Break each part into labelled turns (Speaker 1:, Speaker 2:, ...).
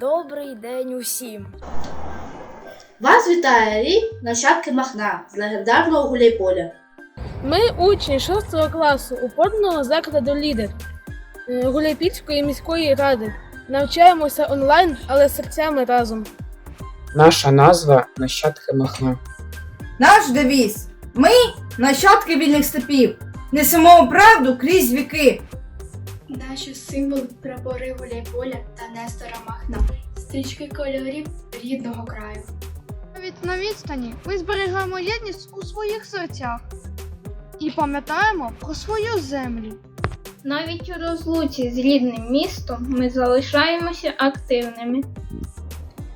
Speaker 1: Добрий день усім!
Speaker 2: Вас вітає рік нащадки Махна з легендарного гуляйполя.
Speaker 3: Ми учні 6 класу упорного закладу лідер е, Гуляйпільської міської ради. Навчаємося онлайн, але серцями разом.
Speaker 4: Наша назва нащадки Махна.
Speaker 5: Наш девіз. Ми нащадки вільних степів. Несемо правду крізь віки.
Speaker 6: Наші символи прапори гуляйполя та Нестора Махна, стрічки кольорів рідного краю.
Speaker 7: Навіть на відстані ми зберігаємо єдність у своїх серцях і пам'ятаємо про свою землю.
Speaker 8: Навіть у розлуці з рідним містом ми залишаємося активними.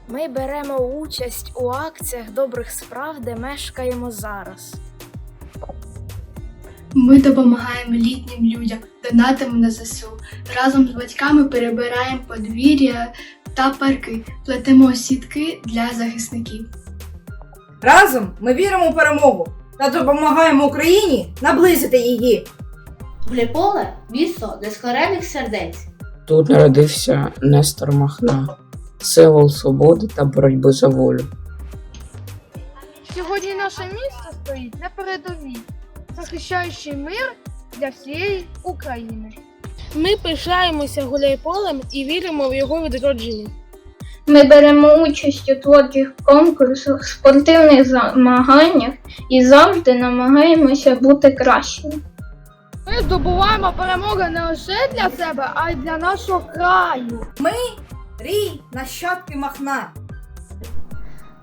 Speaker 1: Ми беремо участь у акціях добрих справ, де мешкаємо зараз.
Speaker 6: Ми допомагаємо літнім людям, донатимо на ЗСУ. Разом з батьками перебираємо подвір'я та парки, плетемо сітки для захисників.
Speaker 5: Разом ми віримо у перемогу та допомагаємо Україні наблизити її.
Speaker 2: Гуляйполе місто нескорених сердець.
Speaker 4: Тут народився Нестор Махна, символ свободи та боротьби за волю.
Speaker 7: Сьогодні наше місто стоїть на передовій, захищаючи мир для всієї України.
Speaker 3: Ми пишаємося гуляйполем і віримо в його відродження.
Speaker 8: Ми беремо участь у творчих конкурсах, спортивних змаганнях і завжди намагаємося бути кращими.
Speaker 7: Ми здобуваємо перемоги не лише для себе, а й для нашого краю.
Speaker 5: Ми Рій нащадки Махна.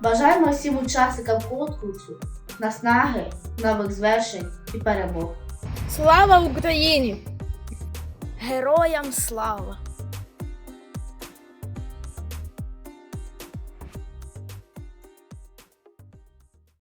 Speaker 2: Бажаємо всім учасникам конкурсу наснаги, нових звершень і перемог.
Speaker 3: Слава Україні!
Speaker 1: Героям слава!